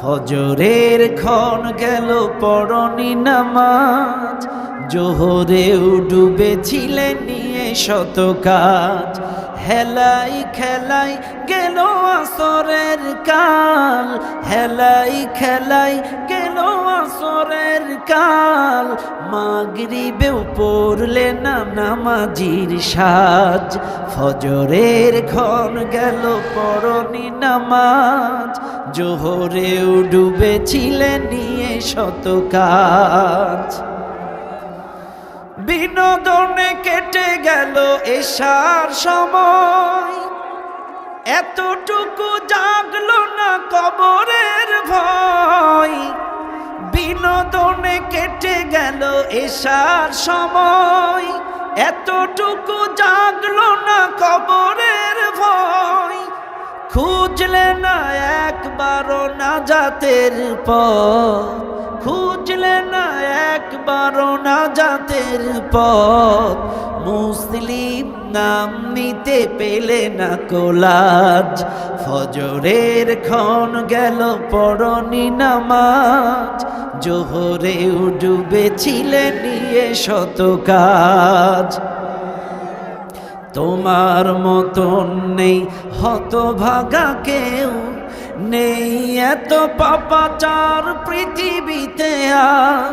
ফজরের ক্ষণ গেল পরনি নামাজ। জোহরে জোহরেও ডুবেছিলেন নিয়ে শত কাজ। হেলাই খেলাই গেল আসরের কাল। হেলাই খেলাই আসরের কাল মাগরিবেও পড়লে না নামাজির সাজ। ফজরের ক্ষণ গেল পরনি নামাজ। জোহরেও ডুবেছিলেন নিয়ে শত কাজ। বিনোদনে কেটে গেল এসার সময়। এতটুকু জাগলো না কবরের ভয় বিনোদনে কেটে গেল এসার সময়। এতটুকু জাগলো না কবরের ভয়। খুঁজলে না একবারও না জাতের পথ। খুঁজলে না একবারও না জাতের পথ। মুসলিম নাম নিতে পেলে না কোলাজ। ফজরের ক্ষণ গেল পরনি নামাজ। জোহরেও ডুবেছিলে নিয়ে শত কাজ। তোমার মতন নেই হতভাগা কেউ। নেই এত পাপাচার পৃথিবীতে আর।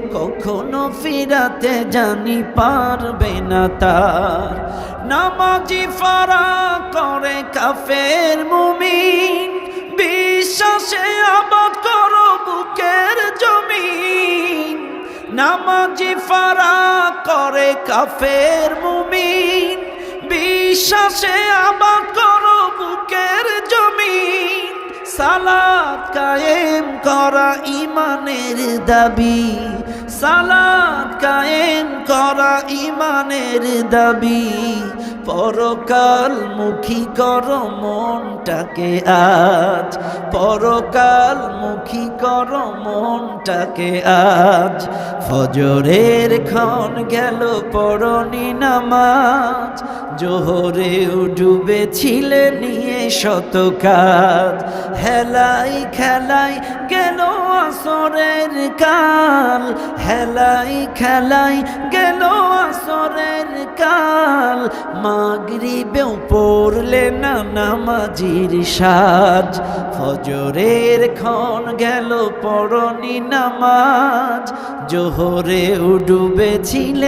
কখনো ফিরাতে জানি পারবে না তার। নামাজি ফারা করে কাফের মুমিন, বিশ্বাসে আবাদ করো বুকের জমিন। নামাজি ফারা করে কাফের মুমিন, বিশ্বাসে আবাদ ইমানের দাবি। সালাত কায়েম করা ইমানের দাবি। পরকাল মুখী কর মনটাকে আজ। পরকাল মুখী কর মনটাকে আজ। ফজরের ক্ষণ গেল পরনি নামাজ। জোহরেও ডুবেছিলে নিয়ে শত কাজ। হেলাই খেলাই গেল আসরের কাল, হেলাই খেলাই গেল আসরের কাল। মাগরিবেও পড়লে না নামাজির সাজ, ফজরের ক্ষণ গেল পরনি নামাজ। জোহরে ডুবেছিলে